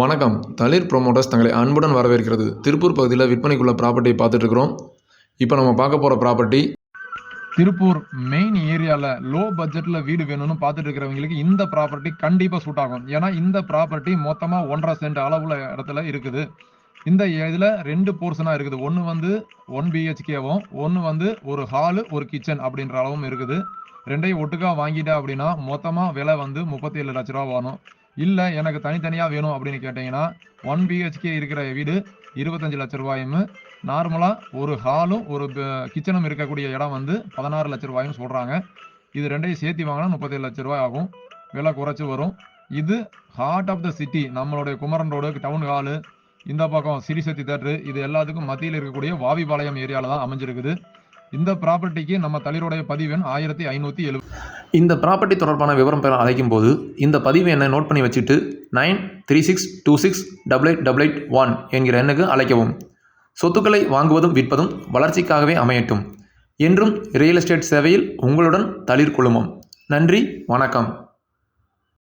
வணக்கம். தளிர் ப்ரொமோட்டர்ஸ் தங்களை அன்புடன் வரவேற்கிறது. திருப்பூர் பகுதியில் விற்பனைக்குள்ள ப்ராப்பர்ட்டி பார்த்துட்டு இருக்கிறோம். இப்போ நம்ம பார்க்க போகிற ப்ராப்பர்ட்டி திருப்பூர் மெயின் ஏரியாவில் லோ பட்ஜெட்டில் வீடு வேணும்னு பார்த்துட்டு இருக்கிறவங்களுக்கு இந்த ப்ராப்பர்ட்டி கண்டிப்பாக சூட் ஆகும். ஏன்னா இந்த ப்ராப்பர்ட்டி மொத்தமாக ஒன்றரை சென்ட் அளவுல இடத்துல இருக்குது. இந்த இதில் ரெண்டு போர்ஷனாக இருக்குது. ஒன்று வந்து ஒன் பிஹெச்கேவும் ஒன்று வந்து ஒரு ஹாலு ஒரு கிச்சன் அப்படின்ற அளவும் இருக்குது. ரெண்டையும் ஒட்டுக்கா வாங்கிட்டா அப்படின்னா மொத்தமாக விலை வந்து முப்பத்தி ஏழு லட்ச ரூபா வரும் இல்லை எனக்கு தனித்தனியாக வேணும் அப்படின்னு கேட்டிங்கன்னா ஒன் பிஹெச்கே இருக்கிற வீடு இருபத்தஞ்சு லட்ச ரூபாயும் நார்மலாக ஒரு ஹாலும் ஒரு கிச்சனும் இருக்கக்கூடிய இடம் வந்து பதினாறு லட்ச ரூபாயும் சொல்கிறாங்க இது ரெண்டையும் சேர்த்து வாங்கினா முப்பத்தேழு லட்ச ரூபாய் ஆகும். விலை குறைச்சி வரும். இது ஹார்ட் ஆஃப் த சிட்டி நம்மளுடைய குமரன் ரோடு டவுன் ஹாலு இந்த பக்கம் சிறிசக்தி தேட்டரு இது எல்லாத்துக்கும் மத்தியில் இருக்கக்கூடிய வாவிபாளையம் ஏரியாவில் தான் அமைஞ்சிருக்குது. இந்த ப்ராப்பர்ட்டிக்கு நம்ம தளிரோடைய பதிவு எண் ஆயிரத்தி ஐநூற்றி எழுபது இந்த ப்ராப்பர்ட்டி தொடர்பான விவரம் பெற அழைக்கும் போது இந்த பதிவு எண்ணை நோட் பண்ணி வச்சுட்டு nine three six two six double eight double eight one என்கிற எண்ணுக்கு அழைக்கவும். சொத்துக்களை வாங்குவதும் விற்பதும் வளர்ச்சிக்காகவே அமையட்டும். என்றும் ரியல் எஸ்டேட் சேவையில் உங்களுடன் தளிர் குழுமம். நன்றி வணக்கம்.